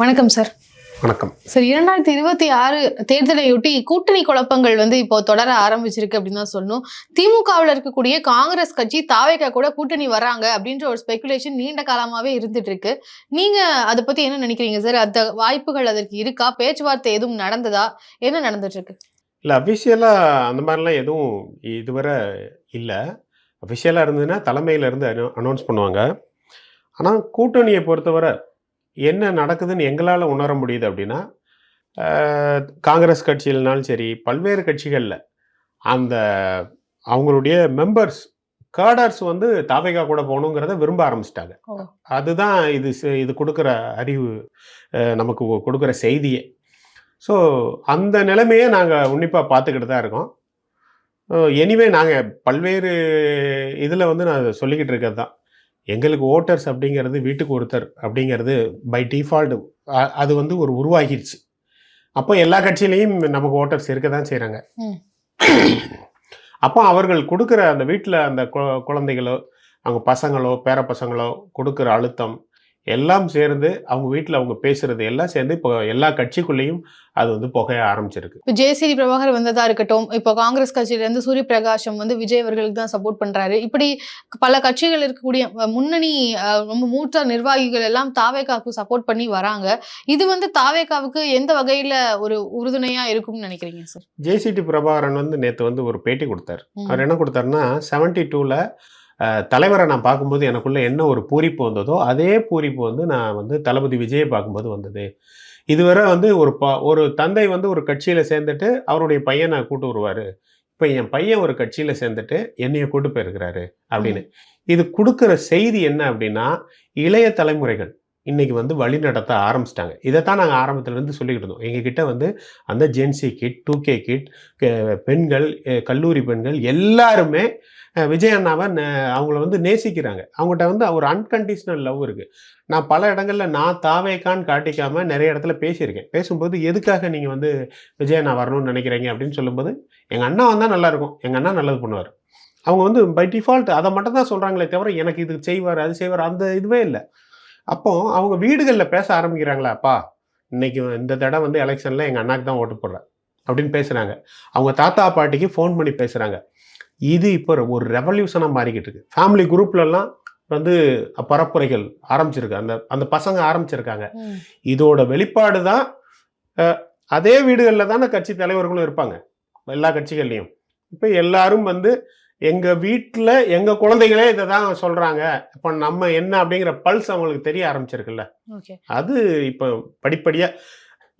வணக்கம் சார் வணக்கம். சார் இரண்டாயிரத்தி இருபத்தி ஆறு தேர்தலையொட்டி கூட்டணி குழப்பங்கள் வந்து இப்போ தொடர ஆரம்பிச்சிருக்கு அப்படின்னு தான் சொல்லணும். திமுகவில் இருக்கக்கூடிய காங்கிரஸ் கட்சி தாவேக்கா கூட கூட்டணி வராங்க அப்படின்ற ஒரு ஸ்பெகுலேஷன் நீண்ட காலமாவே இருந்துட்டு இருக்கு நீங்க அதை பத்தி என்ன நினைக்கிறீங்க சார் அந்த வாய்ப்புகள் அதற்கு இருக்கா? பேச்சுவார்த்தை எதுவும் நடந்ததா? என்ன நடந்துட்டு இருக்கு இல்லை அஃபிஷியலாக அந்த மாதிரிலாம் எதுவும் இதுவரை இல்லை. அஃபிஷியலாக இருந்ததுன்னா தலைமையிலேருந்து அனௌ அனௌன்ஸ் பண்ணுவாங்க. ஆனால் கூட்டணியை பொறுத்தவரை என்ன நடக்குதுன்னு எங்களால் உணர முடியுது அப்படின்னா காங்கிரஸ் கட்சியிலனாலும் சரி பல்வேறு கட்சிகளில் அந்த அவங்களுடைய மெம்பர்ஸ் கேடர்ஸ் வந்து தாவேகா கூட போகணுங்கிறத விரும்ப ஆரம்பிச்சிட்டாங்க. அதுதான் இது இது கொடுக்குற அறிவு நமக்கு கொடுக்குற செய்தியே. ஸோ அந்த நிலைமையை நாங்கள் உன்னிப்பாக பார்த்துக்கிட்டு தான் இருக்கோம். எனிவே நாங்கள் பல்வேறு இதில் வந்து நான் சொல்லிக்கிட்டு இருக்கிறது தான். எங்களுக்கு ஓட்டர்ஸ் அப்படிங்கிறது வீட்டுக்கு ஒருத்தர் அப்படிங்கிறது பை டிஃபால்ட் அது வந்து ஒரு உருவாகிருச்சு அப்போ எல்லா கட்சியிலையும் நமக்கு ஓட்டர்ஸ் இருக்க தான் செய்கிறாங்க. அப்போ அவர்கள் கொடுக்குற அந்த வீட்டில் அந்த கு- குழந்தைகளோ அவங்க பசங்களோ பேர பசங்களோ கொடுக்குற அழுத்தம் எல்லாம் சேர்ந்து அவங்க வீட்டில் அவங்க பேசுறது எல்லாம் சேர்ந்து இப்போ எல்லா கட்சிக்குள்ளேயும் அது வந்து புகைய ஆரம்பிச்சிருக்கு. இப்போ ஜெயசிடி பிரபாகர் வந்ததா இருக்கட்டும் இப்போ காங்கிரஸ் கட்சியில இருந்து சூரிய பிரகாஷம் வந்து விஜய் அவர்களுக்கு தான் சப்போர்ட் பண்றாரு. இப்படி பல கட்சிகள் இருக்கக்கூடிய முன்னணி ரொம்ப மூத்த நிர்வாகிகள் எல்லாம் தாவேகாவுக்கு சப்போர்ட் பண்ணி வராங்க. இது வந்து தாவேகாவுக்கு எந்த வகையில ஒரு உறுதுணையா இருக்கும்னு நினைக்கிறீங்க சார் ஜேசிடி பிரபாகரன் வந்து நேற்று வந்து ஒரு பேட்டி கொடுத்தார். அவர் என்ன கொடுத்தாருன்னா செவன்டி டூவில் தலைவரை நான் பார்க்கும்போது எனக்குள்ள என்ன ஒரு பூரிப்பு வந்ததோ அதே பூரிப்பு வந்து நான் வந்து தளபதி விஜயை பார்க்கும்போது வந்தது. இதுவரை வந்து ஒரு ப ஒரு தந்தை வந்து ஒரு கட்சியில் சேர்ந்துட்டு அவருடைய பையனை கூட்டு வருவார். இப்போ என் பையன் ஒரு கட்சியில் சேர்ந்துட்டு என்னைய கூட்டு போயிருக்கிறாரு அப்படின்னு. இது கொடுக்குற செய்தி என்ன அப்படின்னா இளைய தலைமுறைகள் இன்றைக்கி வந்து வழி நடத்த ஆரம்பிச்சிட்டாங்க. இதைத்தான் நாங்கள் ஆரம்பத்துலேருந்து சொல்லிக்கிட்டு இருந்தோம். எங்ககிட்ட வந்து அந்த Gen Z kid two K kid பெண்கள் கல்லூரி பெண்கள் எல்லாருமே விஜய் அண்ணாவை அவங்கள வந்து நேசிக்கிறாங்க. அவங்ககிட்ட வந்து ஒரு அன்கண்டிஷனல் லவ் இருக்குது நான் பல இடங்களில் நான் தாவேக்கான்னு காட்டிக்காமல் நிறைய இடத்துல பேசியிருக்கேன். பேசும்போது எதுக்காக நீங்கள் வந்து விஜய் அண்ணா வரணும்னு நினைக்கிறீங்க அப்படின்னு சொல்லும்போது எங்கள் அண்ணா வந்தால் நல்லாயிருக்கும் எங்கள் அண்ணா நல்லது பண்ணுவார். அவங்க வந்து பை டிஃபால்ட் அதை மட்டும் தான் சொல்கிறாங்களே தவிர எனக்கு இது செய்வார் அது செய்வார் அந்த இதுவே இல்லை. அப்போ அவங்க வீடுகளில் பேச ஆரம்பிக்கிறாங்களா அப்பா இன்னைக்கு இந்த தடவை வந்து எலெக்ஷன்ல எங்க அண்ணாக்கு தான் ஓட்டு போடுறேன் அப்படின்னு பேசுறாங்க. அவங்க தாத்தா பாட்டிக்கு ஃபோன் பண்ணி பேசுறாங்க. இது இப்போ ஒரு ரெவல்யூஷனாக மாறிக்கிட்டு இருக்கு. ஃபேமிலி குரூப்லலாம் வந்து பரப்புரைகள் ஆரம்பிச்சிருக்கு. அந்த அந்த பசங்க ஆரம்பிச்சிருக்காங்க. இதோட வெளிப்பாடு தான் அதே வீடுகளில் தானே கட்சி தலைவர்களும் இருப்பாங்க. எல்லா கட்சிகள்லையும். இப்போ எல்லாரும் வந்து எங்கள் வீட்டில் எங்கள் குழந்தைகளே இதை தான் சொல்கிறாங்க இப்போ நம்ம என்ன அப்படிங்கிற பல்ஸ் அவங்களுக்கு தெரிய ஆரம்பிச்சிருக்குல்ல. அது இப்போ படிப்படியாக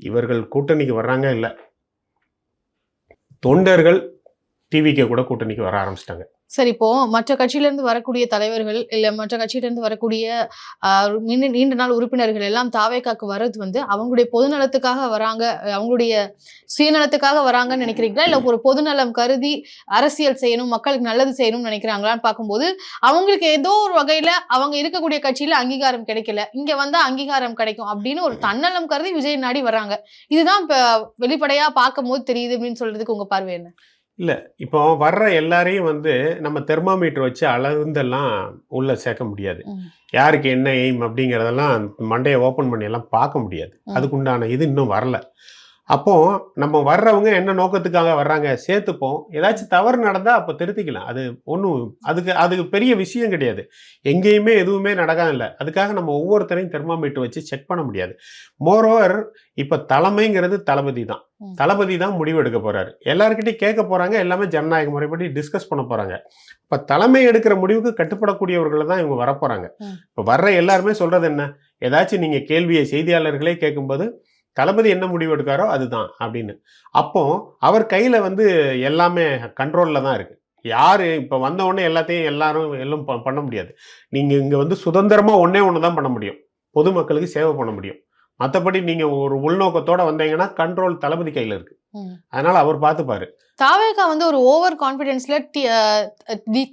இவர்கள் கூட்டணிக்கு வர்றாங்க இல்லை. தொண்டர்கள் டிவிக்கு கூட கூட்டணிக்கு வர ஆரம்பிச்சிட்டாங்க. சரி இப்போ மற்ற கட்சியில இருந்து வரக்கூடிய தலைவர்கள் இல்ல மற்ற கட்சியில இருந்து வரக்கூடிய ஆஹ், நீண்ட நாள் உறுப்பினர்கள் எல்லாம் தாவேக்காக்கு வர்றது வந்து அவங்களுடைய பொதுநலத்துக்காக வராங்க அவங்களுடைய சுயநலத்துக்காக வராங்கன்னு நினைக்கிறீங்களா? இல்ல ஒரு பொதுநலம் கருதி அரசியல் செய்யணும் மக்களுக்கு நல்லது செய்யணும்னு நினைக்கிறாங்களான்னு பார்க்கும்போது அவங்களுக்கு ஏதோ ஒரு வகையில அவங்க இருக்கக்கூடிய கட்சியில அங்கீகாரம் கிடைக்கல இங்க வந்தா அங்கீகாரம் கிடைக்கும் அப்படின்னு ஒரு தன்னலம் கருதி விஜய் நாடி வராங்க இதுதான் இப்ப வெளிப்படையா பார்க்கும்போது தெரியுது அப்படின்னு சொல்றதுக்கு உங்க பார்வை என்ன? இப்போ வர்ற எல்லாரையும் வந்து நம்ம தெர்மாமீட்டர் வச்சு அளந்தெல்லாம் உள்ள சேர்க்க முடியாது. யாருக்கு என்ன எய்ம் அப்படிங்கிறதெல்லாம் மண்டையை ஓப்பன் பண்ணி எல்லாம் பார்க்க முடியாது. அதுக்குண்டான இது இன்னும் வரல அப்போ நம்ம வர்றவங்க என்ன நோக்கத்துக்காக வர்றாங்க? சேர்த்துப்போம். ஏதாச்சும் தவறு நடந்தா அப்போ திருத்திக்கலாம். அது ஒன்றும் அதுக்கு அதுக்கு பெரிய விஷயம் கிடையாது. எங்கேயுமே எதுவுமே நடக்காதில்ல அதுக்காக நம்ம ஒவ்வொருத்தரையும் தெர்மாமீட்டர் வச்சு செக் பண்ண முடியாது. மோரோவர் இப்போ தலைமைங்கிறது தளபதி தான். தளபதி தான் முடிவெடுக்க போறாரு. எல்லாருக்கிட்டையும் கேட்க போறாங்க. எல்லாமே ஜனநாயக முறைப்படி டிஸ்கஸ் பண்ண போறாங்க. இப்போ தலைமை எடுக்கிற முடிவுக்கு கட்டுப்படக்கூடியவர்களை தான் இவங்க வரப்போறாங்க. ம். இப்போ வர்ற எல்லாருமே சொல்றது என்ன? ஏதாச்சும் நீங்க கேள்வியை செய்தியாளர்களே கேட்கும்போது தளபதி என்ன முடிவு எடுக்காரோ அதுதான் அப்படின்னு. அப்போ அவர் கையில வந்து எல்லாமே கண்ட்ரோல்ல தான் இருக்கு. யாரு இப்போ வந்த உடனே எல்லாத்தையும் எல்லாரும் எல்லாம் பண்ண முடியாது. நீங்க இங்க வந்து சுதந்திரமா ஒண்ணே ஒன்று தான் பண்ண முடியும். பொதுமக்களுக்கு சேவை பண்ண முடியும். மற்றபடி நீங்க ஒரு உள்நோக்கத்தோட வந்தீங்கன்னா கண்ட்ரோல் தளபதி கையில இருக்கு. அதனால அவர் பார்த்துப்பாரு. தாவேகா வந்து ஒரு ஓவர் கான்பிடன்ஸ்ல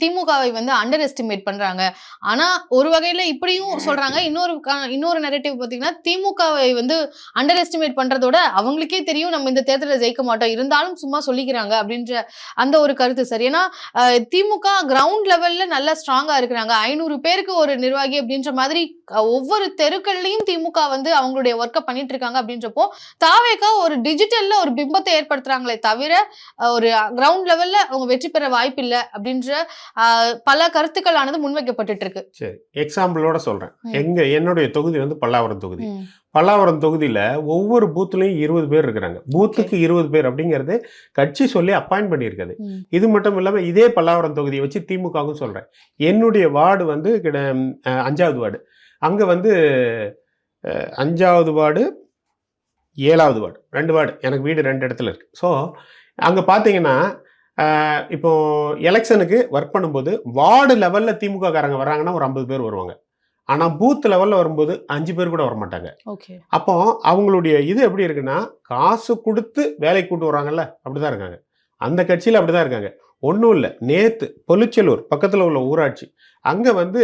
திமுகவை வந்து அண்டர் எஸ்டிமேட் பண்றாங்க. ஆனா ஒரு வகையில இப்படியும் சொல்றாங்க. இன்னொரு இன்னொரு நெரேட்டிவ் பாத்தீங்கன்னா திமுகவை வந்து அண்டர் எஸ்டிமேட் பண்றதோட அவங்களுக்கே தெரியும். நம்ம இந்த தேர்தலில் ஜெயிக்க மாட்டோம். இருந்தாலும் சும்மா சொல்லிக்கிறாங்க அப்படின்ற அந்த ஒரு கருத்து சரி. ஏன்னா திமுக கிரவுண்ட் லெவல்ல நல்லா ஸ்ட்ராங்கா இருக்கிறாங்க. ஐநூறு பேருக்கு ஒரு நிர்வாகி அப்படின்ற மாதிரி ஒவ்வொரு தெருக்கள்லயும் திமுக வந்து அவங்களுடைய ஒர்க்கை பண்ணிட்டு இருக்காங்க அப்படின்றப்போ தாவேகா ஒரு டிஜிட்டல்ல ஒரு பிம்பத்தை ஏற்படுத்துறாங்களே தவிர ஒரு கிரவுண்ட் லெவல்ல அவங்க வெற்றி பெற வாய்ப்பில்லை அப்படின்ற அஹ், பல கருத்துக்களானது முன்வைக்கப்பட்டுட்டு இருக்கு சரி எக்ஸாம்பிளோட சொல்றேன். எங்க என்னுடைய தொகுதி வந்து பல்லாவரம் தொகுதி. பல்லாவரம் தொகுதியில ஒவ்வொரு பூத்துலயும் இருபது பேர் இருக்கிறாங்க. பூத்துக்கு இருபது பேர் அப்படிங்கிறது கட்சி சொல்லி அப்பாயிண்ட் பண்ணியிருக்குது. இது மட்டும் இல்லாம இதே பல்லாவரம் தொகுதியை வச்சு திமுகவும் சொல்றேன். என்னுடைய வார்டு வந்து கிட அஞ்சாவது வார்டு. அங்க வந்து அஞ்சாவது வார்டு ஏழாவது வார்டு. ரெண்டு வார்டு. எனக்கு வீடு ரெண்டு இடத்துல இருக்கு. ஸோ அங்க பாத்தீங்கன்னா அஹ், இப்போ எலெக்ஷனுக்கு ஒர்க் பண்ணும்போது வார்டு லெவல்ல திமுக காரங்க வர்றாங்கன்னா ஒரு ஐம்பது பேர் வருவாங்க. ஆனா பூத் லெவல்ல வரும்போது அஞ்சு பேர் கூட வர மாட்டாங்க ஓகே. அப்போ அவங்களுடைய இது எப்படி இருக்குன்னா காசு கொடுத்து வேலைக்கு கூட்டு வராங்கல்ல அப்படிதான் இருக்காங்க. அந்த கட்சியில் அப்படிதான் இருக்காங்க. ஒன்றும் இல்லை. நேத்து பொலிச்சலூர் பக்கத்தில் உள்ள ஊராட்சி அங்கே வந்து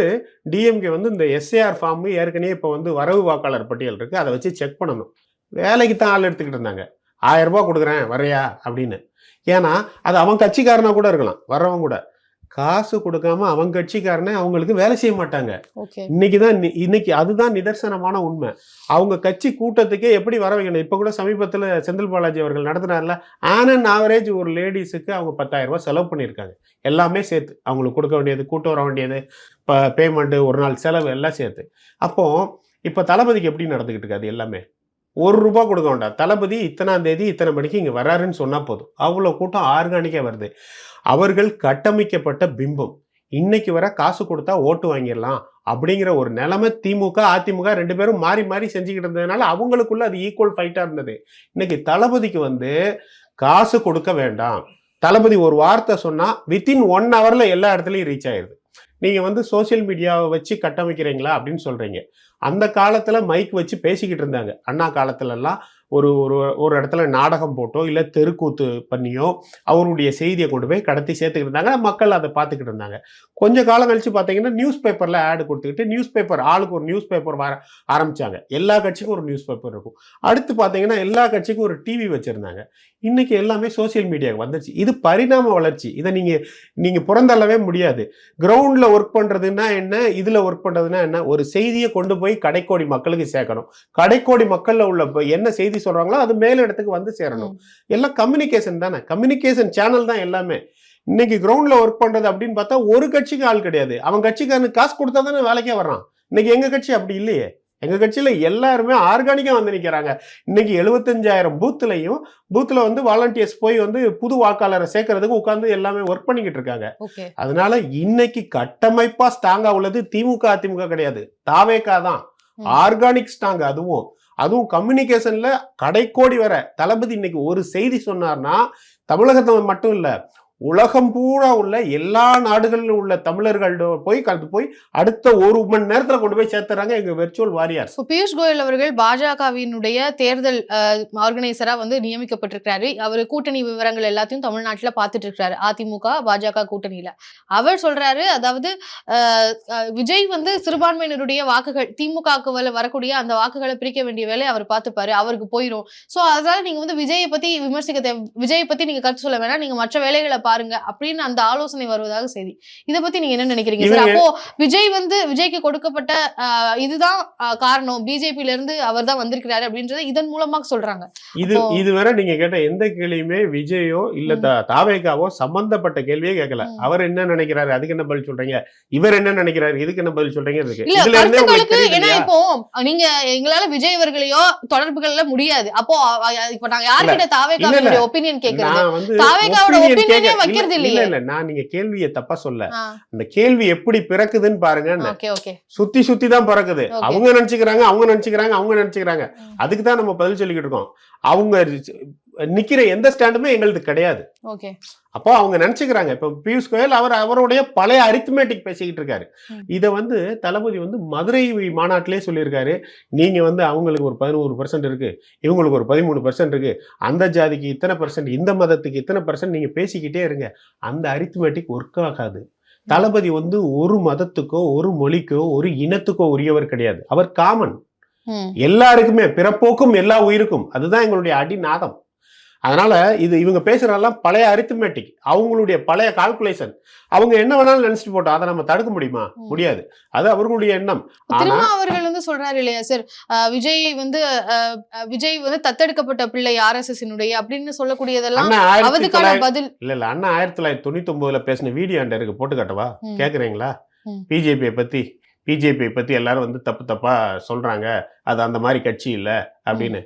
டிஎம்கே வந்து இந்த எஸ்ஏஆர் ஃபார்ம் ஏற்கனவே இப்போ வந்து வரவு வாக்காளர் பட்டியல் இருக்கு. அதை வச்சு செக் பண்ணணும். வேலைக்கு தான் ஆள் எடுத்துக்கிட்டு இருந்தாங்க. ஆயிரம் ரூபாய் கொடுக்குறேன் வரையா அப்படின்னு. ஏன்னா அது அவன் கட்சிக்காரனா கூட இருக்கலாம். வர்றவன் கூட. காசு கொடுக்காம அவன் கட்சிக்காரனே அவங்களுக்கு வேலை செய்ய மாட்டாங்க. இன்னைக்கு தான் இன்னைக்கு அதுதான் நிதர்சனமான உண்மை. அவங்க கட்சி கூட்டத்துக்கே எப்படி வர வைக்கணும்? இப்போ கூட சமீபத்தில் செந்தில் பாலாஜி அவர்கள் நடத்தினார்ல ஆன் அண்ட் ஆவரேஜ் ஒரு லேடிஸுக்கு அவங்க பத்தாயிரம் ரூபாய் செலவு பண்ணியிருக்காங்க. எல்லாமே சேர்த்து. அவங்களுக்கு கொடுக்க வேண்டியது கூட்டு வர வேண்டியது இப்போ பேமெண்ட்டு ஒரு நாள் செலவு எல்லாம் சேர்த்து. அப்போ இப்போ தளபதிக்கு எப்படி நடந்துக்கிட்டு இருக்கு அது எல்லாமே? ஒரு ரூபா கொடுக்க வேண்டாம். தளபதி இத்தனாம் தேதி இத்தனை மணிக்கு இங்கே வராருன்னு சொன்னால் போதும். அவ்வளோ கூட்டம் ஆர்கானிக்காக வருது. அவர்கள் கட்டமைக்கப்பட்ட பிம்பம். இன்னைக்கு வர காசு கொடுத்தா ஓட்டு வாங்கிடலாம் அப்படிங்கிற ஒரு நிலைமை திமுக அதிமுக ரெண்டு பேரும் மாறி மாறி செஞ்சுக்கிட்டு இருந்ததுனால அவங்களுக்குள்ள அது ஈக்குவல் ஃபைட்டாக இருந்தது. இன்னைக்கு தளபதிக்கு வந்து காசு கொடுக்க வேண்டாம். தளபதி ஒரு வார்த்தை சொன்னால் வித்தின் ஒன் ஹவரில் எல்லா இடத்துலையும் ரீச் ஆயிடுது நீங்க வந்து சோசியல் மீடியாவை வச்சு கட்டமைக்கிறீங்களா அப்படின்னு சொல்கிறீங்க அந்த காலத்தில் மைக் வச்சு பேசிக்கிட்டு இருந்தாங்க. அண்ணா காலத்துல எல்லாம் ஒரு ஒரு ஒரு இடத்துல நாடகம் போட்டோ இல்லை தெருக்கூத்து பண்ணியோ அவருடைய செய்தியை கொண்டு போய் கடத்தி சேர்த்துக்கிட்டு இருந்தாங்க. மக்கள் அதை பார்த்துக்கிட்டு இருந்தாங்க. கொஞ்ச காலம் கழிச்சு பார்த்தீங்கன்னா நியூஸ் பேப்பரில் ஆடு கொடுத்துக்கிட்டு நியூஸ் பேப்பர் ஆளுக்கு ஒரு நியூஸ் பேப்பர் வர ஆரம்பிச்சாங்க. எல்லா கட்சிக்கும் ஒரு நியூஸ் பேப்பர் இருக்கும். அடுத்து பார்த்தீங்கன்னா எல்லா கட்சிக்கும் ஒரு டிவி வச்சுருந்தாங்க. இன்றைக்கி எல்லாமே சோஷியல் மீடியாவுக்கு வந்துருச்சு. இது பரிணாம வளர்ச்சி. இதை நீங்கள் நீங்கள் புறந்தள்ளவே முடியாது. கிரவுண்டில் ஒர்க் பண்ணுறதுன்னா என்ன? இதில் ஒர்க் பண்ணுறதுன்னா என்ன? ஒரு செய்தியை கொண்டு போய் கடைக்கோடி மக்களுக்கு சேர்க்கணும். கடைக்கோடி மக்களில் உள்ள என்ன செய்தி சொல்கிறாங்களோ அது மேல் இடத்துக்கு வந்து சேரணும். எல்லாம் கம்யூனிகேஷன் தானே. கம்யூனிகேஷன் சேனல் தான் எல்லாமே. இன்னைக்கு கிரவுண்ட்ல ஒர்க் பண்றது அப்படின்னு பார்த்தா ஒரு கட்சிக்கு ஆள் கிடையாது. அவன் கட்சிக்காரனுக்கு காசு கொடுத்தா தானே வேலைக்கே வர்றான். இன்னைக்கு எங்க கட்சி அப்படி இல்லையே. எங்க கட்சியில எல்லாருமே ஆர்கானிக்கா வந்து நிக்கிறாங்க. இன்னைக்கு எழுபத்தஞ்சாயிரம் பூத்துலையும் பூத்துல வந்து வாலண்டியர்ஸ் போய் வந்து புது வாக்காளரை சேர்க்கறதுக்கு உட்காந்து எல்லாமே ஒர்க் பண்ணிக்கிட்டு இருக்காங்க. அதனால இன்னைக்கு கட்டமைப்பா ஸ்ட்ராங்கா உள்ளது. திமுக அதிமுக கிடையாது. தாவேக்கா தான். ஆர்கானிக் ஸ்ட்ராங் அதுவும். அதுவும் கம்யூனிகேஷன்ல கடைக்கோடி வர தளபதி இன்னைக்கு ஒரு செய்தி சொன்னார்னா தமிழகத்தை மட்டும் இல்லை உலகம் பூரா உள்ள எல்லா நாடுகளிலும் உள்ள தமிழர்கள் போய் கலந்து போய் அடுத்த ஒரு மணி நேரத்தில் கொண்டு போய் சேர்த்துறாங்க எங்க வெர்ச்சுவல் வாரியார் பியூஷ் கோயல் அவர்கள் பாஜகவினுடைய தேர்தல் ஆர்கனைசரா வந்து நியமிக்கப்பட்டிருக்கிறாரு. அவர் கூட்டணி விவரங்கள் எல்லாத்தையும் தமிழ்நாட்டில் பார்த்துட்டு இருக்கிறாரு அதிமுக பாஜக கூட்டணியில. அவர் சொல்றாரு அதாவது விஜய் வந்து சிறுபான்மையினருடைய வாக்குகள் திமுகவுக்கு வரக்கூடிய அந்த வாக்குகளை பிரிக்க வேண்டிய வேலையை அவர் பார்த்துப்பாரு அவருக்கு போயிடும் ஸோ அதனால நீங்க வந்து விஜயை பத்தி விமர்சிக்க விஜயை பத்தி நீங்க கருத்து சொல்ல வேணாம். நீங்க மற்ற வேலைகளை பாருங்க அப்படின்னு அந்த ஆலோசனை வருவதாக செய்தி. இதை பத்தி நீங்க என்ன நினைக்கிறீங்க? சார் அப்போ விஜய் வந்து விஜய்க்கு கொடுக்கப்பட்ட இதுதான் காரணம். பிஜேபில இருந்து அவர் தான் வந்திருக்கிறாரு அப்படின்றத இதன் மூலமா சொல்றாங்க. இது இதுவரை நீங்க கேட்ட எந்த கேள்வியுமே விஜயோ இல்ல தாவேகாவோ சம்பந்தப்பட்ட கேள்வியே கேட்கல. அவர் என்ன நினைக்கிறாரு? அதுக்கு என்ன பதில் சொல்றீங்க? இவர் என்ன நினைக்கிறாரு? இதுக்கு என்ன பதில் சொல்றீங்க? ஏன்னா இப்போ நீங்க எங்களால விஜய் அவர்களையோ தொடர்புகள்ல முடியாது. அப்போ இப்ப நாங்க யார்கிட்ட தாவேகாவுடைய ஒப்பீனியன் வந்து தாவேகாவோட கேட்க- வைக்கிறது இல்ல. இல்ல நான் நீங்க கேள்வியை தப்பா சொல்ல. அந்த கேள்வி எப்படி பிறக்குதுன்னு பாருங்க. சுத்தி சுத்தி தான் பிறக்குது. அவங்க நினைச்சுக்கிறாங்க அவங்க நினைச்சுக்கிறாங்க அவங்க நினைச்சுக்கிறாங்க. அதுக்கு தான் நம்ம பதில் சொல்லிக்கிட்டு இருக்கோம். அவங்க நிக்கிற எந்த ஸ்டாண்டுமே எங்களுது கிடையாது. அப்போ அவங்க நினைச்சுக்கிறாங்க. இப்போ பியூஷ் கோயல் அவர் அவருடைய பழைய அரித்மேட்டிக் பேசிக்கிட்டு இருக்காரு. இதை வந்து தளபதி வந்து மதுரை மாநாட்டிலே சொல்லியிருக்காரு. நீங்க வந்து அவங்களுக்கு ஒரு பதினோரு பர்சன்ட் இருக்கு. இவங்களுக்கு ஒரு பதிமூணு பர்சன்ட் இருக்கு. அந்த ஜாதிக்கு இத்தனை பர்சன்ட் இந்த மதத்துக்கு இத்தனை பர்சன்ட் நீங்க பேசிக்கிட்டே இருங்க. அந்த அரித்மேட்டிக் ஒர்க் ஆகாது. தளபதி வந்து ஒரு மதத்துக்கோ ஒரு மொழிக்கோ ஒரு இனத்துக்கோ உரியவர் கிடையாது. அவர் காமன் எல்லாருக்குமே பிறப்போக்கும் எல்லா உயிருக்கும். அதுதான் எங்களுடைய அடிநாதம். அதனால இது இவங்க பேசுறதெல்லாம் பழைய அரித்மெட்டிக் அவங்களுடைய பழைய கால்குலேஷன் அவங்க என்ன வேணாலும் நினைச்சிட்டு போட்டோம் அதை நம்ம தடுக்க முடியுமா. முடியாது. அது அவர்களுடைய எண்ணம். அவர்கள் வந்து சொல்றாரு இல்லையா சார் விஜய் வந்து விஜய் வந்து தத்தெடுக்கப்பட்ட பிள்ளை ஆர்எஸ்எஸ் அப்படின்னு சொல்லக்கூடியதெல்லாம் பதில் இல்ல இல்ல அண்ணா ஆயிரத்தி தொள்ளாயிரத்தி தொண்ணூத்தி ஒன்பதுல பேசின வீடியோ என்கிட்ட இருக்கு. போட்டு காட்டவா. கேக்குறீங்களா. பிஜேபியை பத்தி பிஜேபியை பத்தி எல்லாரும் வந்து தப்பு தப்பா சொல்றாங்க. அது அந்த மாதிரி கட்சி இல்ல அப்படின்னு.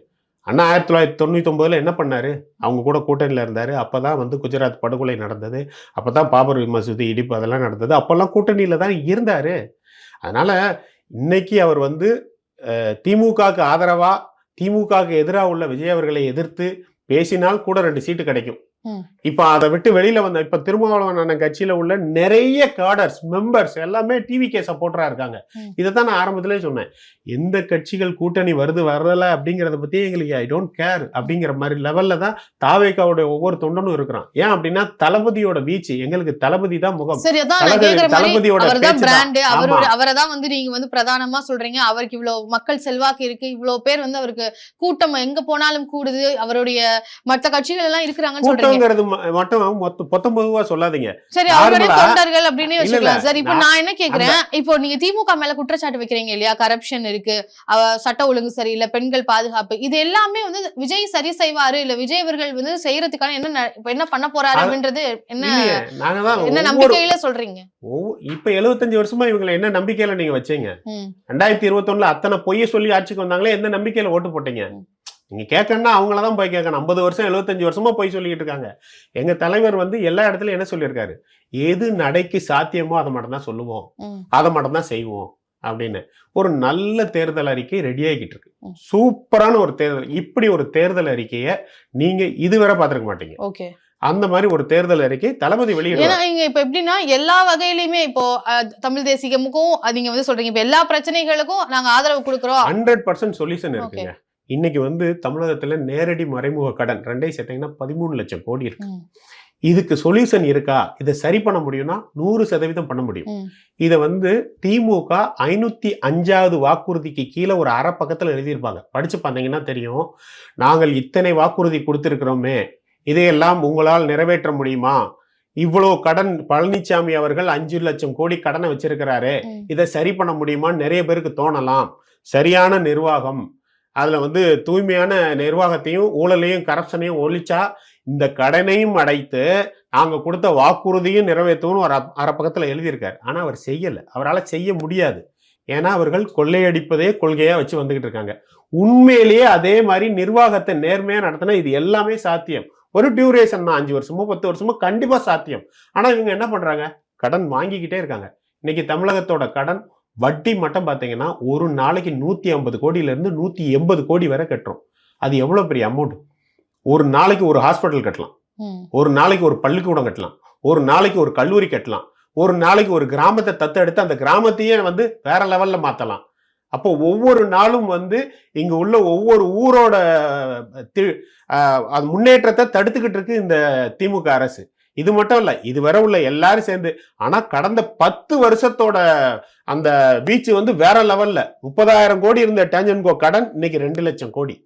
அண்ணா ஆயிரத்தி தொள்ளாயிரத்தி தொண்ணூற்றி ஒம்பதில் என்ன பண்ணார்? அவங்க கூட கூட்டணியில் இருந்தார். அப்போ தான் வந்து குஜராத் படுகொலை நடந்தது. அப்போ தான் பாபர் மசூதி இடிப்பு அதெல்லாம் நடந்தது. அப்போல்லாம் கூட்டணியில் தான் இருந்தார். அதனால் இன்னைக்கு அவர் வந்து திமுகவுக்கு ஆதரவாக திமுகவுக்கு எதிராக உள்ள விஜய் அவர்களை எதிர்த்து பேசினால் கூட ரெண்டு சீட்டு கிடைக்கும். இப்ப அதை விட்டு வெளியில வந்த இப்ப திருமாவளவன் அண்ணன் கட்சியில உள்ள நிறைய காடர்ஸ் மெம்பர்ஸ் எல்லாமே டிவிகே சப்போர்ட்டரா இருக்காங்க. இதைத்தான் நான் ஆரம்பத்திலே சொன்னேன். எந்த கட்சிகள் கூட்டணி வருது வரல அப்படிங்கறத பத்தி எங்களுக்கு ஐ டோன்ட் கேர் அப்படிங்கிற மாதிரி லெவல்ல தான் தாவேக்காவுடைய ஒவ்வொரு தொண்டனும் இருக்கிறான். ஏன் அப்படின்னா தளபதியோட வீச்சு எங்களுக்கு தளபதி தான் முகம். தளபதியோட. அவரை தான் வந்து நீங்க வந்து பிரதானமா சொல்றீங்க. அவருக்கு இவ்வளவு மக்கள் செல்வாக்கு இருக்கு. இவ்வளவு பேர் வந்து அவருக்கு கூட்டம் எங்க போனாலும் கூடுது. அவருடைய மத்த கட்சிகள் எல்லாம் இருக்கிறாங்கன்னு சொல்றீங்க. கூட்டங்கிறது ம- மட்டும் மொத்த பொத்தம்பதுவா சொல்லாதீங்க. சரி நார்மலா- தொண்டர்கள் அப்படின்னு வச்சுக்கலாம். சார் இப்போ நான் என்ன கேக்குறேன்? இப்போ நீங்க திமுக மேல குற்றச்சாட்டு வைக்கிறீங்க இல்லையா? கரப்ஷன் இருக்கு சட்ட ஒழுங்கு சரியில்லை பெண்கள் பாதுகாப்பு இது எல்லாமே வந்து விஜய் சரி செய்வாரு இல்ல விஜய் அவர்கள் வந்து செய்யறதுக்கான என்ன என்ன பண்ண போறாரு அப்படின்றது என்ன என்ன நம்பிக்கையில சொல்றீங்க? இப்ப 75 வருஷமா இவங்களை என்ன நம்பிக்கையில நீங்க வச்சீங்க? ரெண்டாயிரத்தி இருபத்தொன்னுல அத்தனை பொய்ய சொல்லி ஆட்சிக்கு வந்தாங்களே எந்த நம்பிக்கையில ஓட்டு போட்டீங்க? நீங்க கேட்கணும்னா அவங்கள தான் போய் கேட்கணும் ஐம்பது வருஷம் 75 வருஷமா போய் சொல்லிட்டு இருக்காங்க. எங்க தலைவர் வந்து எல்லா இடத்துலயும் என்ன சொல்லியிருக்காரு? எது நடைக்கு சாத்தியமோ அதை மட்டும் தான் சொல்லுவோம். அதை மட்டும் தான் செய்வோம். அப்படின்னு. ஒரு நல்ல தேர்தல் அறிக்கை ரெடி ஆகிட்டு இருக்கு. சூப்பரான ஒரு தேர்தல் இப்படி ஒரு தேர்தல் அறிக்கையை நீங்க இதுவரை பார்த்திருக்க மாட்டீங்க. ஓகே. அந்த மாதிரி ஒரு தேர்தல் அறிக்கை தளபதி வெளியிடுவார். ஏன்னா இங்க இப்ப எப்படின்னா எல்லா வகையிலுமே இப்போ தமிழ் தேசிகமுக்கும் அது நீங்க வந்து சொல்றீங்க. இப்ப எல்லா பிரச்சனைகளுக்கும் நாங்க ஆதரவு கொடுக்குறோம். ஹண்ட்ரட் பர்சன்ட் சொல்யூஷன் இருக்குங்க. இன்னைக்கு வந்து தமிழகத்துல நேரடி மறைமுக கடன் ரெண்டையும் சேர்த்தீங்கன்னா பதிமூணு லட்சம் கோடி இருக்கு. இதுக்கு சொல்யூஷன் இருக்கா? இதை சரி பண்ண முடியும்னா நூறு சதவீதம் பண்ண முடியும். இதை வந்து திமுக ஐநூத்தி அஞ்சாவது வாக்குறுதிக்கு கீழே ஒரு அரை பக்கத்துல எழுதியிருப்பாங்க. படிச்சு பார்த்தீங்கன்னா தெரியும். நாங்கள் இத்தனை வாக்குறுதி கொடுத்திருக்கிறோமே இதையெல்லாம் உங்களால் நிறைவேற்ற முடியுமா? இவ்வளோ கடன் பழனிசாமி அவர்கள் அஞ்சு லட்சம் கோடி கடனை வச்சிருக்கிறாரு. இதை சரி பண்ண முடியுமான்னு நிறைய பேருக்கு தோணலாம். சரியான நிர்வாகம் அதில் வந்து தூய்மையான நிர்வாகத்தையும் ஊழலையும் கரப்ஷனையும் ஒழிச்சா இந்த கடனையும் அடைத்து நாங்கள் கொடுத்த வாக்குறுதியும் நிறைவேற்றவும் ஒரு அரை பக்கத்தில் எழுதியிருக்காரு. ஆனால் அவர் செய்யலை. அவரால் செய்ய முடியாது. ஏன்னா அவர்கள் கொள்ளையடிப்பதே கொள்கையாக வச்சு வந்துக்கிட்டு இருக்காங்க. உண்மையிலேயே அதே மாதிரி நிர்வாகத்தை நேர்மையாக நடத்தினா இது எல்லாமே சாத்தியம். ஒரு டியூரேஷன் தான். அஞ்சு வருஷமோ பத்து வருஷமோ கண்டிப்பாக சாத்தியம். ஆனால் இவங்க என்ன பண்ணுறாங்க கடன் வாங்கிக்கிட்டே இருக்காங்க. இன்னைக்கு தமிழகத்தோட கடன் வட்டி மட்டும் பார்த்தீங்கன்னா ஒரு நாளைக்கு நூத்தி ஐம்பது கோடியில இருந்து நூத்தி எண்பது கோடி வரை கட்டுறோம். அது எவ்வளவு பெரிய அமௌண்ட் ஒரு நாளைக்கு ஒரு ஹாஸ்பிட்டல் கட்டலாம். ஒரு நாளைக்கு ஒரு பள்ளிக்கூடம் கட்டலாம். ஒரு நாளைக்கு ஒரு கல்லூரி கட்டலாம். ஒரு நாளைக்கு ஒரு கிராமத்தை தத்தெடுத்து அந்த கிராமத்தையே வந்து வேற லெவல்ல மாத்தலாம். அப்போ ஒவ்வொரு நாளும் வந்து இங்க உள்ள ஒவ்வொரு ஊரோட அது முன்னேற்றத்தை தடுத்துக்கிட்டு இருக்கு இந்த திமுக அரசு. இது மட்டும் இல்ல இதுவரை உள்ள எல்லாரும் சேர்ந்து ஆனா கடந்த பத்து வருஷத்தோட அந்த பீச் வந்து வேற லெவல்ல முப்பதாயிரம் கோடி இருந்த டேஞ்சன்கோ கடன் இன்னைக்கு ரெண்டு லட்சம் கோடி.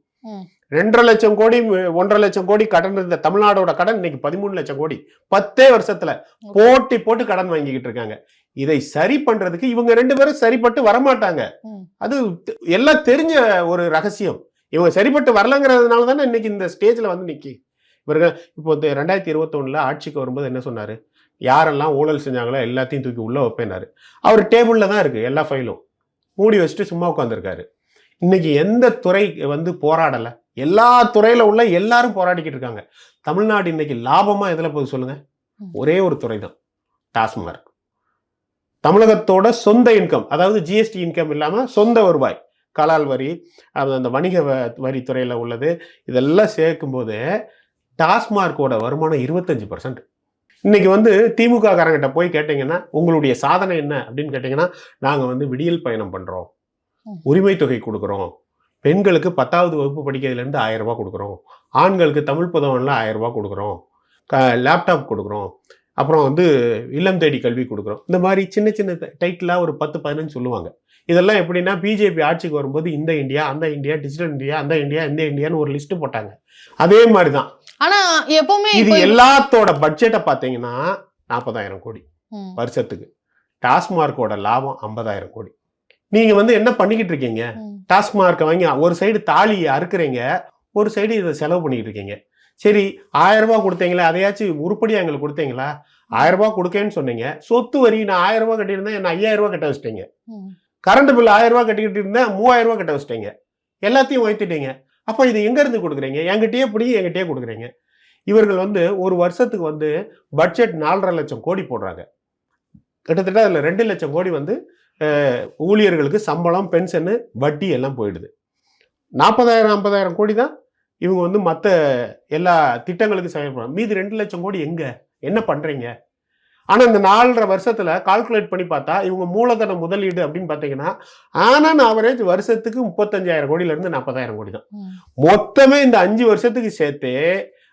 ரெண்டரை லட்சம் கோடி ஒன்றரை லட்சம் கோடி கடன் இருந்த தமிழ்நாடோட கடன் இன்னைக்கு பதிமூணு லட்சம் கோடி. பத்தே வருஷத்துல போட்டி போட்டு கடன் வாங்கிக்கிட்டு இருக்காங்க. இதை சரி பண்றதுக்கு இவங்க ரெண்டு பேரும் சரிப்பட்டு வரமாட்டாங்க. அது எல்லாம் தெரிஞ்ச ஒரு ரகசியம். இவங்க சரிப்பட்டு வரலங்கிறதுனால தானே இன்னைக்கு இந்த ஸ்டேஜ்ல வந்து நிக்கி. இவர்கள் இப்போ இந்த ரெண்டாயிரத்தி இருபத்தொன்னுல ஆட்சிக்கு வரும்போது என்ன சொன்னாரு? யாரெல்லாம் ஊழல் செஞ்சாங்களோ எல்லாத்தையும் தூக்கி உள்ள வைப்பேனாரு அவர் டேபிள்ல தான் இருக்கு எல்லா ஃபைலும். மூடி வச்சுட்டு சும்மா உட்காந்துருக்காரு இன்னைக்கு எந்த துறை வந்து போராடல? எல்லா துறையில உள்ள எல்லாரும் போராடிக்கிட்டு இருக்காங்க. தமிழ்நாடு இன்னைக்கு லாபமா எதுல போகுது சொல்லுங்க? ம். ஒரே ஒரு துறை தான் டாஸ்மார்க் தமிழகத்தோட சொந்த இன்கம் அதாவது ஜிஎஸ்டி இன்கம் இல்லாம சொந்த வருவாய் கலால் வரி அந்த வணிக வரித்துறையில் உள்ளது. இதெல்லாம் சேர்க்கும்போது டாஸ்மார்க்கோட வருமானம் இருபத்தஞ்சு பர்சன்ட் இன்னைக்கு வந்து திமுக காரங்கிட்ட போய் கேட்டிங்கன்னா உங்களுடைய சாதனை என்ன அப்படின்னு கேட்டிங்கன்னா நாங்கள் வந்து விடியல் பயணம் பண்ணுறோம். உரிமை தொகை கொடுக்குறோம். பெண்களுக்கு பத்தாவது வகுப்பு படிக்கிறதுலேருந்து ஆயிரம் ரூபாய் கொடுக்குறோம். ஆண்களுக்கு தமிழ் புதவன்ல ஆயிரம் ரூபாய் கொடுக்குறோம். க லேப்டாப் கொடுக்குறோம். அப்புறம் வந்து இல்லம் தேடி கல்வி கொடுக்குறோம். இந்த மாதிரி சின்ன சின்ன டைட்டிலாக ஒரு பத்து பதினஞ்சு சொல்லுவாங்க. இதெல்லாம் எப்படின்னா பிஜேபி ஆட்சிக்கு வரும்போது இந்த இந்தியா அந்த இந்தியா டிஜிட்டல் இந்தியா அந்த இந்தியா இந்த இந்தியான்னு ஒரு லிஸ்ட் போட்டாங்க. அதே மாதிரி தான் ஆனா எப்பவுமே இது எல்லாத்தோட பட்ஜெட்டை பார்த்தீங்கன்னா நாற்பதாயிரம் கோடி வருஷத்துக்கு. டாஸ்மார்க்கோட லாபம் ஐம்பதாயிரம் கோடி. நீங்க வந்து என்ன பண்ணிக்கிட்டு இருக்கீங்க? டாஸ்மார்க்கை வாங்கி ஒரு சைடு தாலியை அறுக்குறீங்க ஒரு சைடு இதை செலவு பண்ணிக்கிட்டு இருக்கீங்க. சரி ஆயிரம் ரூபாய் கொடுத்தீங்களா? அதையாச்சும் உருப்படியா எங்களுக்கு கொடுத்தீங்களா? ஆயிரம் ரூபாய் கொடுக்கேன்னு சொன்னீங்க. சொத்து வரி நான் ஆயிரம் ரூபாய் கட்டியிருந்தேன் என்ன ஐயாயிரம் ரூபாய் கட்ட வச்சிட்டீங்க. கரண்ட் பில் ஆயிரம் ரூபாய் கட்டிக்கிட்டு இருந்தேன் மூவாயிரம் ரூபாய் கட்ட வச்சிட்டீங்க. எல்லாத்தையும் உயர்த்திட்டீங்க. அப்போ இது எங்கேருந்து கொடுக்குறீங்க? என்கிட்டயே பிடிங்கி என்கிட்டயே கொடுக்குறீங்க. இவர்கள் வந்து ஒரு வருஷத்துக்கு வந்து பட்ஜெட் நாலரை லட்சம் கோடி போடுறாங்க. கிட்டத்தட்ட அதில் ரெண்டு லட்சம் கோடி வந்து ஊழியர்களுக்கு சம்பளம் பென்ஷனு வட்டி எல்லாம் போயிடுது. நாற்பதாயிரம் ஐம்பதாயிரம் கோடி தான் இவங்க வந்து மற்ற எல்லா திட்டங்களுக்கு செயல்படுறாங்க மீதி ரெண்டு லட்சம் கோடி எங்கே? என்ன பண்ணுறீங்க ஆனா இந்த நாலரை வருஷத்துல கால்குலேட் பண்ணி பார்த்தா இவங்க மூலதன முதலீடு அப்படின்னு பார்த்தீங்கன்னா ஆனா ஆவரேஜ் வருஷத்துக்கு முப்பத்தஞ்சாயிரம் கோடியில இருந்து நாற்பதாயிரம் கோடி தான். மொத்தமே இந்த அஞ்சு வருஷத்துக்கு சேர்த்து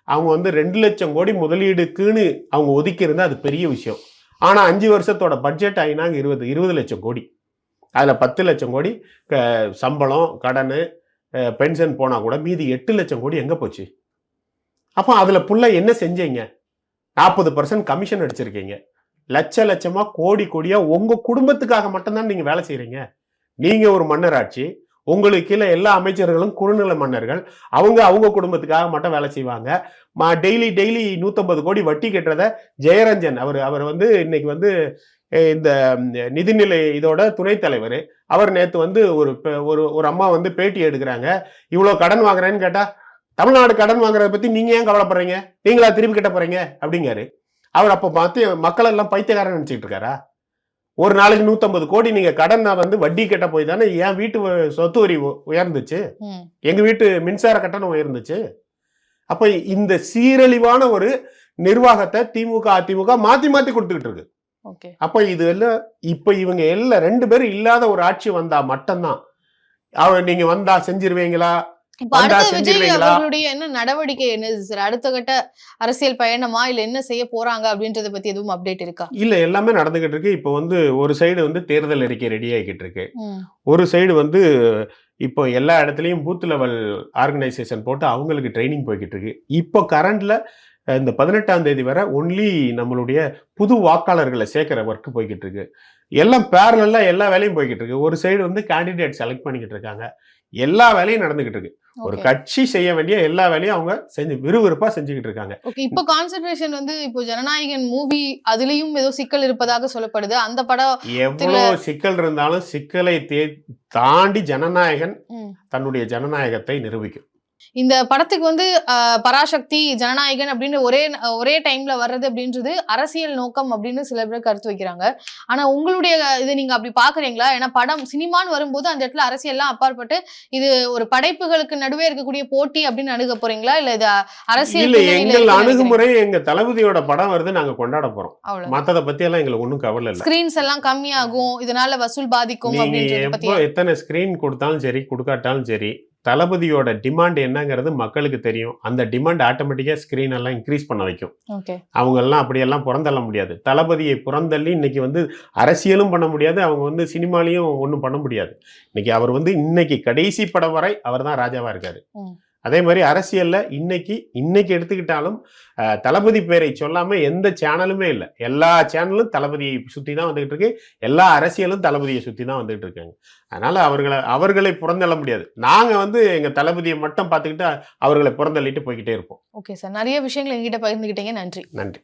அவங்க வந்து ரெண்டு லட்சம் கோடி முதலீடுக்குன்னு அவங்க ஒதுக்கி அது பெரிய விஷயம். ஆனா அஞ்சு வருஷத்தோட பட்ஜெட் ஆகினாங்க இருபது இருபது லட்சம் கோடி. அதுல பத்து லட்சம் கோடி க- சம்பளம் கடன் பென்ஷன் போனா கூட மீதி எட்டு லட்சம் கோடி எங்க போச்சு? அப்போ அதுல புள்ள என்ன செஞ்சீங்க? நாற்பது பர்சன்ட் கமிஷன் அடிச்சிருக்கீங்க. லட்ச லட்சமா கோடி கோடியா உங்க குடும்பத்துக்காக மட்டும்தான் நீங்க வேலை செய்யறீங்க நீங்க ஒரு மன்னராட்சி உங்களுக்கு கீழே எல்லா அமைச்சர்களும் குறுநில மன்னர்கள் அவங்க அவங்க குடும்பத்துக்காக மட்டும் வேலை செய்வாங்க. மா டெய்லி டெய்லி நூற்றம்பது கோடி வட்டி கட்டுறத ஜெயரஞ்சன் அவர் அவர் வந்து இன்னைக்கு வந்து இந்த நிதிநிலை இதோட துணைத் தலைவர். அவர் நேற்று வந்து ஒரு ஒரு ஒரு அம்மா வந்து பேட்டி எடுக்கிறாங்க. இவ்வளோ கடன் வாங்குறேன்னு கேட்டால் தமிழ்நாடு கடன் வாங்குறத பத்தி நீங்க ஏன் கவலைப்படுறீங்க? நீங்களா திருப்பி கட்ட போறீங்க? அப்படிங்காரு. அவர் அப்போ பார்த்து மக்கள் எல்லாம் பைத்தியக்காரன் நினைச்சிட்டு இருக்காரா? ஒரு நாளைக்கு நூற்றம்பது கோடி நீங்க கடனை வந்து வட்டி கட்ட போய் தானே என் வீட்டு சொத்து வரி உயர்ந்துச்சு. எங்க வீட்டு மின்சார கட்டணம் உயர்ந்துச்சு. அப்ப இந்த சீரழிவான ஒரு நிர்வாகத்தை திமுக அதிமுக மாத்தி மாத்தி கொடுத்துக்கிட்டு இருக்கு. அப்ப இது எல்லாம் இப்ப இவங்க எல்லாம் ரெண்டு பேரும் இல்லாத ஒரு ஆட்சி வந்தா மட்டும்தான். அவ நீங்க வந்தா செஞ்சிருவீங்களா? இப்ப வந்தா அடுத்த விஜய் செஞ்சிருவீங்களா? அவர்களுடைய என்ன நடவடிக்கை என்னது சார் அடுத்த கட்ட அரசியல் பயணமா இல்ல என்ன செய்ய போறாங்க அப்படின்றத பத்தி எதுவும் அப்டேட் இருக்கா? இல்ல எல்லாமே நடந்துகிட்டு இருக்கு. இப்போ வந்து ஒரு சைடு வந்து தேர்தல் அறிக்கை ரெடி ஆகிக்கிட்டு இருக்கு. ஒரு சைடு வந்து இப்போ எல்லா இடத்துலையும் பூத் லெவல் ஆர்கனைசேஷன் போட்டு அவங்களுக்கு ட்ரைனிங் போய்கிட்டு இருக்கு. இப்போ கரண்ட்ல இந்த பதினெட்டாம் தேதி வரை ஒன்லி நம்மளுடைய புது வாக்காளர்களை சேர்க்கிற ஒர்க் போய்கிட்டு இருக்கு. எல்லாம் பேரலா எல்லா வேலையும் போய்கிட்டு இருக்கு. ஒரு சைடு வந்து கேண்டிடேட் செலக்ட் பண்ணிக்கிட்டு இருக்காங்க. எல்லா வேலையும் நடந்துகிட்டு இருக்கு ஒரு. கட்சி செய்ய வேண்டிய எல்லா வேலையும் அவங்க செஞ்சு விறுவிறுப்பா செஞ்சுக்கிட்டு இருக்காங்க ஓகே இப்போ கான்சென்ட்ரேஷன் வந்து இப்போ ஜனநாயகன் மூவி அதுலயும் ஏதோ சிக்கல் இருப்பதாக சொல்லப்படுது அந்த படம் எவ்வளவு சிக்கல் இருந்தாலும் சிக்கலை தே- தாண்டி ஜனநாயகன். தன்னுடைய ஜனநாயகத்தை நிரூபிக்கும் இந்த படத்துக்கு வந்து பராசக்தி ஜனநாயகன் அப்படின்னு ஒரே ஒரே டைம்ல வர்றது அப்படின்றது அரசியல் நோக்கம் அப்படின்னு சில பேர் கருத்து வைக்கிறாங்க. ஆனா உங்களுடைய இதை நீங்க அப்படி பாக்குறீங்களா? ஏன்னா படம் சினிமான்னு வரும்போது அந்த இடத்துல அரசியல்லாம் அப்பாற்பட்டு இது ஒரு படைப்புகளுக்கு நடுவே இருக்கக்கூடிய போட்டி அப்படின்னு அணுக போறீங்களா? இல்ல இது அரசியல் எங்கள் அணுகுமுறை எங்க தளபதியோட படம் வருது நாங்க கொண்டாட போறோம். மத்தத பத்தி எல்லாம் எங்களுக்கு ஒண்ணும் கவலை இல்ல. ஸ்கிரீன்ஸ் எல்லாம் கம்மியாகும் இதனால வசூல் பாதிக்கும் எத்தனை ஸ்கிரீன் கொடுத்தாலும் சரி கொடுக்காட்டாலும் சரி தளபதியோட டிமாண்ட் என்னங்கிறது மக்களுக்கு தெரியும். அந்த டிமாண்ட் ஆட்டோமேட்டிக்கா ஸ்கிரீன் எல்லாம் இன்க்ரீஸ் பண்ண வைக்கும். அவங்க எல்லாம் அப்படியெல்லாம் புறந்தள்ள முடியாது. தளபதியை புறந்தள்ளி இன்னைக்கு வந்து அரசியலும் பண்ண முடியாது. அவங்க வந்து சினிமாலையும் ஒன்றும் பண்ண முடியாது. இன்னைக்கு அவர் வந்து இன்னைக்கு கடைசி படம் வரை அவர் தான் ராஜாவா இருக்காரு. அதே மாதிரி அரசியல்ல இன்னைக்கு இன்னைக்கு எடுத்துக்கிட்டாலும் தளபதி பேரை சொல்லாம எந்த சேனலுமே இல்லை. எல்லா சேனலும் தளபதியை சுத்தி தான் வந்துகிட்டு இருக்கு. எல்லா அரசியலும் தளபதியை சுத்தி தான் வந்துகிட்டு இருக்காங்க. அதனால அவர்களை அவர்களை புறந்தள்ள முடியாது. நாங்க வந்து எங்க தளபதியை மட்டும் பார்த்துக்கிட்டு அவர்களை புறந்தள்ளிட்டு போய்கிட்டே இருப்போம். ஓகே சார் நிறைய விஷயங்கள் என்கிட்ட பகிர்ந்துகிட்டீங்க. நன்றி. நன்றி.